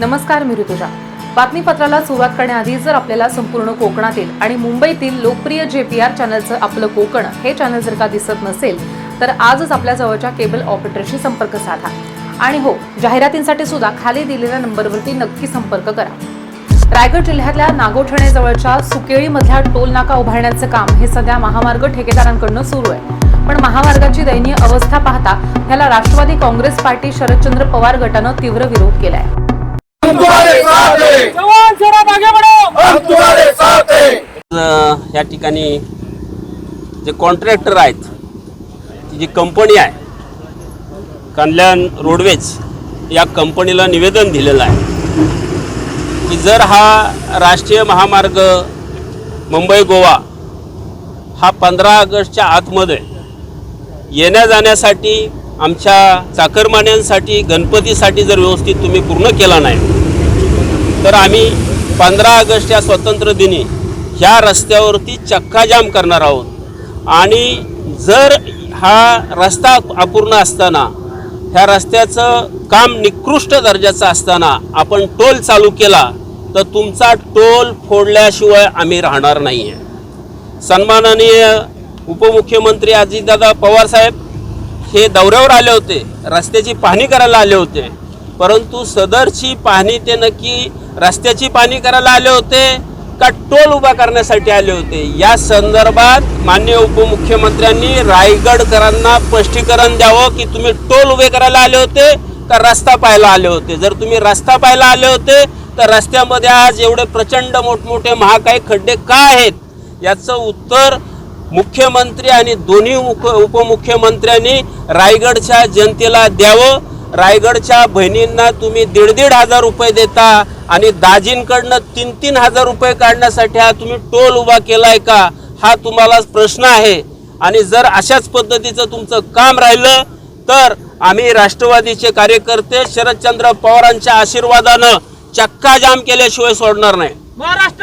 नमस्कार मी ऋतुजा. बातमीपत्राला सुरुवात करण्याआधी जर आपल्याला संपूर्ण कोकणातील आणि मुंबईतील लोकप्रिय जे पी आर चॅनलचं आपलं कोकण हे चॅनल जर का दिसत नसेल तर आजच आपल्या जवळच्या केबल ऑपरेटरशी संपर्क साधा. आणि हो जाहिरातींसाठी सुद्धा खाली दिलेल्या नंबरवरती नक्की संपर्क करा. रायगड जिल्ह्यातल्या नागोठणेजवळच्या सुकेळीमधल्या टोल नाका उभारण्याचं काम हे सध्या महामार्ग ठेकेदारांकडनं सुरू आहे. पण महामार्गाची दयनीय अवस्था पाहता ह्याला राष्ट्रवादी काँग्रेस पार्टी शरदचंद्र पवार गटानं तीव्र विरोध केला आहे त्या ठिकाणी जे कॉन्ट्रॅक्टर आहेत ती जी कंपनी आहे कल्याण रोडवेज या कंपनीला निवेदन दिलेलं आहे. की जर हा राष्ट्रीय महामार्ग मुंबई गोवा हा पंधरा ऑगस्टच्या आतमध्ये येण्या जाण्यासाठी आमच्या चाकरमान्यांसाठी गणपतीसाठी जर व्यवस्थित तुम्ही पूर्ण केला नाही तर आम्ही पंधरा ऑगस्ट या स्वातंत्र्य दिनी ह्या रस्त्यावरती चक्काजाम करणार आहोत. आणि जर हा रस्ता अपूर्ण असताना ह्या रस्त्याचं काम निकृष्ट दर्जाचं असताना आपण टोल चालू केला तर तुमचा टोल फोडल्याशिवाय आम्ही राहणार नाही आहे सन्माननीय उपमुख्यमंत्री अजितदादा पवारसाहेब हे दौऱ्यावर आले होते रस्त्याची पाहणी करायला आले होते. परंतु सदरची पाहणी ते नक्की रस्त्याची पाहणी करायला आले होते का टोल उभा करण्यासाठी आले होते? या संदर्भात मान्य उपमुख्यमंत्र्यांनी रायगडकरांना स्पष्टीकरण द्यावं की तुम्ही टोल उभे करायला आले होते का रस्ता पाहायला आले होते? जर तुम्ही रस्ता पाहायला आले होते तर रस्त्यामध्ये आज एवढे प्रचंड मोठमोठे महाकाय खड्डे का आहेत? याचं उत्तर मुख्यमंत्री आणि दोन्ही उप उपमुख्यमंत्र्यांनी रायगडच्या जनतेला द्यावं. रायगडच्या बहिणींना तुम्ही दीड दीड हजार रुपये देता आणि दाजींकडनं तीन तीन हजार रुपये काढण्यासाठी हा तुम्ही टोल उभा केलाय का हा तुम्हाला प्रश्न आहे. आणि जर अशाच पद्धतीचं तुमचं काम राहिलं तर आम्ही राष्ट्रवादीचे कार्यकर्ते शरदचंद्र पवारांच्या आशीर्वादानं चक्काजाम केल्याशिवाय सोडणार नाही. महाराष्ट्र